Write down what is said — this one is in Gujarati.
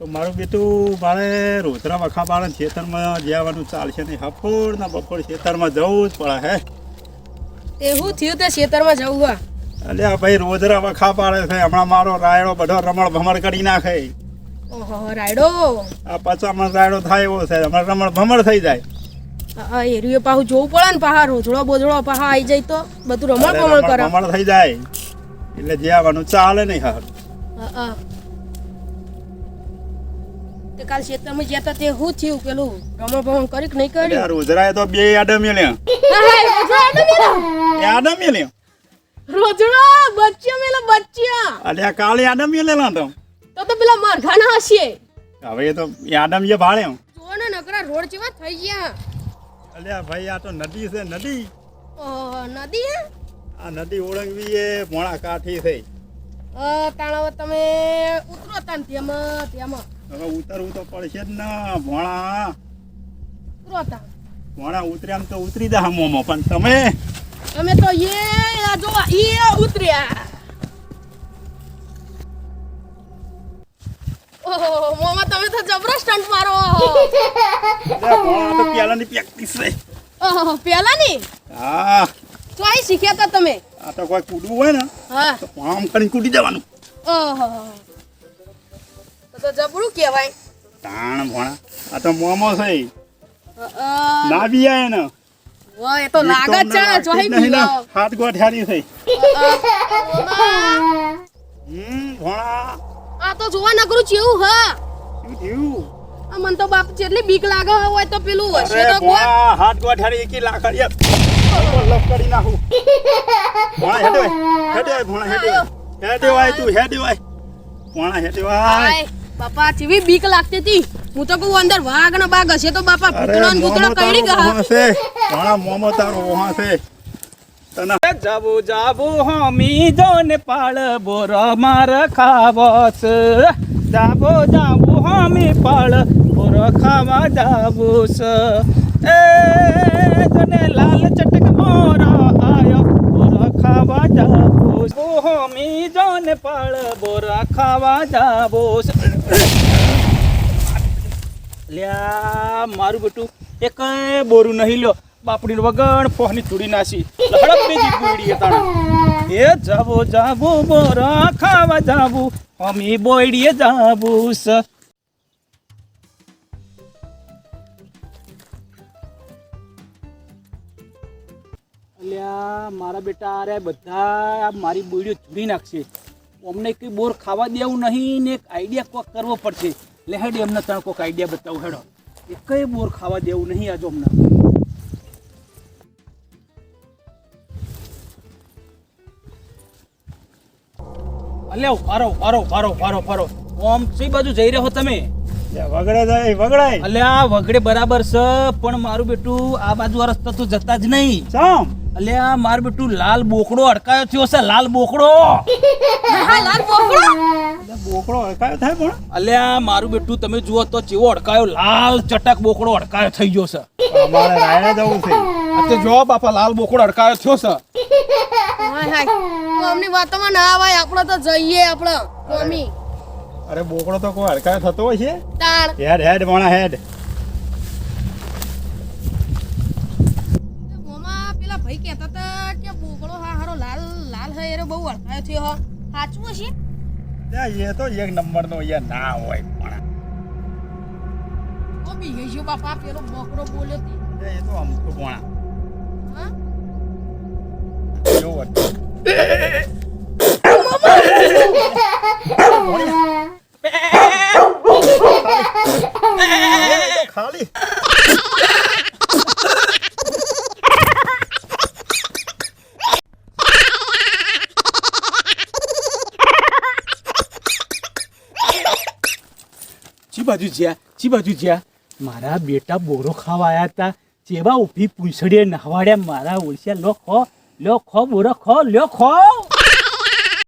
તો મારું બેટું મારે રોતરા વખા બાળા ખેતરમાં જવાનું ચાલશે નહીં હફોડ ના બફોડ ખેતરમાં જવું જ પડે હે? તે હું થયું તે ખેતરમાં જવું હા. આ ભાઈ રોજરા વખા પાડે છે હમણાં મારો રાયડો બધો રમણ ભમણ કરી નાખે. ઓહો રાયડો? આ પચામણ રાયડો થાય એવો છે હમણાં રમણ ભમણ થઈ જાય. આ એરિયો પાછું જોવું પડે ને પાહા રોજડો બોજડો પાહા આવી જાય તો બધું રમણ રમણ કરે. ભમણ થઈ જાય. એટલે જવાનું ચાલે નહીં હાર. હા. તે કાલ ખેતરમાં ગયા તા તે શું થયું પેલું? રમણ ભમણ કરી કે નહીં કરી? યાર ઉજરાય તો બે આડમ મેલ્યા. આડો મેલ્યા? રોજડો બચ્ચા મેલા બચ્ચા અલ્યા કાલે આડમ મેલેલા તો. તો તો પેલા મારખાના હશે. હવે તો આડમ જે ભાળે જોને નકરા રોડ જેવા થઈ ગયા. અલ્યા ભાઈ આ તો નદી છે નદી. ઓહો, નદી હે? આ નદી ઓળંગવી એ મોણા કાઠી થઈ અ, તાણાવ તમે ઉતરો તાન તેમાં તેમાં હવે ઉતરવું તો પડશે જ ના ભોણા તાન ભોણા ઉતર્યા તો ઉતરી જા મોમો પણ તમે? તમે તો એ જો એ ઉતર્યા. ઓહો મોમા તમે તો જબરો સ્ટન્ટ મારો. ભોણા તો પ્રેક્ટિસ છે. ઓહો પેલા ની હા. તો શીખ્યા તા તમે? આ તો કોઈ કૂદવું હોય ને હા. તો આમ કરીને કૂદી જવાનું ઓહો તો જબરું કહેવાય. તાણ ભણા. આ તો મોમો છે. ના બી આય ને. એ તો લાગત છે જોઈ નહીં હાથ ગોઠારી મોમા, હમ ભોણા. આ તો જોવા નકરું ચેવું હા. શું આ મન તો બાપ જેટલી બીક લાગે હોય તો પેલું હશે તો કોઈ હાથ ગોઠારી એકી લાકડી લપ કરી નાખું. ભોણા હેડે હેડે ભણા હેડે. હેડે વાય તું હેડે વાય ભોણા હેડે વાય બાપા જેવી બીક લાગતી હતી. હું તો કહું અંદર વાઘ ને બાઘ હશે તો બાપા ભૂતળો ને ભૂતળો કઈડી ગયા ભોણા મોમો તારો વહા છે તને જાબુ જાબુ હમી જોને પાળ બોર માર ખાવસ જાબો જાબુ હમી પાળ બોર ખાવા જાબુસ એ જોને લાલ ચટક મોર આયો બોર ખાવા જાબુસ ઓ હમી જોને પાળ બોર મારું બેટું એક બોરું નહીં લો બાપડી વગણ ફોહની તોડી નાસી. એ જાવો જાવો, બોરા ખાવા જાવું. અમી બોયડીએ જાવું મારા બેટા, અરે બધા મારી બોડીઓ ચૂડી નાખશે. અમને કઈ બોર ખાવા દેવું નહીં ને એક આઈડિયા કોક કરવો પડશે. લે હેડ એમને ત્રણ કોક આઈડિયા બતાવું હેડો. એકય બોર ખાવા દેવું નહીં આજો અમને. અલ્યા ફારો ફારો ફારો ફારો ફારો ઓમ સી બાજુ જઈ રહ્યો તમે? વગડે જાય વગડાય. અલ્યા વગડે બરાબર છે પણ મારું બેટું આ બાજુ આ રસ્તા તો જતા જ નહીં. ચામ આ મારું બેટું લાલ બોકડો અડકાયો થયો છે લાલ બોકડો. હા લાલ બોકડો? બોકડો અડકાયો થાય પણ. અલ્યા મારું બેટું તમે જુઓ તો ચેવો અડકાયો લાલ ચટક બોકડો અડકાયો થઈ ગયો છે. અમારે રાયડા જવું છે. આ તે જો બાપા લાલ બોકડો અડકાયો થયો છે. અમની વાતોમાં ના આવાય આપણે તો જઈએ આપણે મમ્મી અરે બોકડો તો કોઈ અડકાયો થતો હોય છે? હેડ હેડ ભોણા હેડ મોમાં પેલા ભાઈ કહેતા હતા કે બોકડો હા હારો લાલ લાલ હે એરો બહુ અળખાયો થયો હો. સાચું હશે? એ તો એક નંબર નો યાર ના હોય પણ. ઓ બી ગઈ બાપા પેલો બોકડો બોલ્યો તી. એ તો અમુક ભોણા હા? જો ખાલી. બાજુ જ્યાં ચી બાજુ જ્યાં. મારા બેટા બોરો ખાવા આયા હતા જેવા ઊભી પૂંછડીએ નહવાડ્યા મારા ઓળખ્યા લો ખો લ્યો ખો બોરો, ખો લ્યો ખો.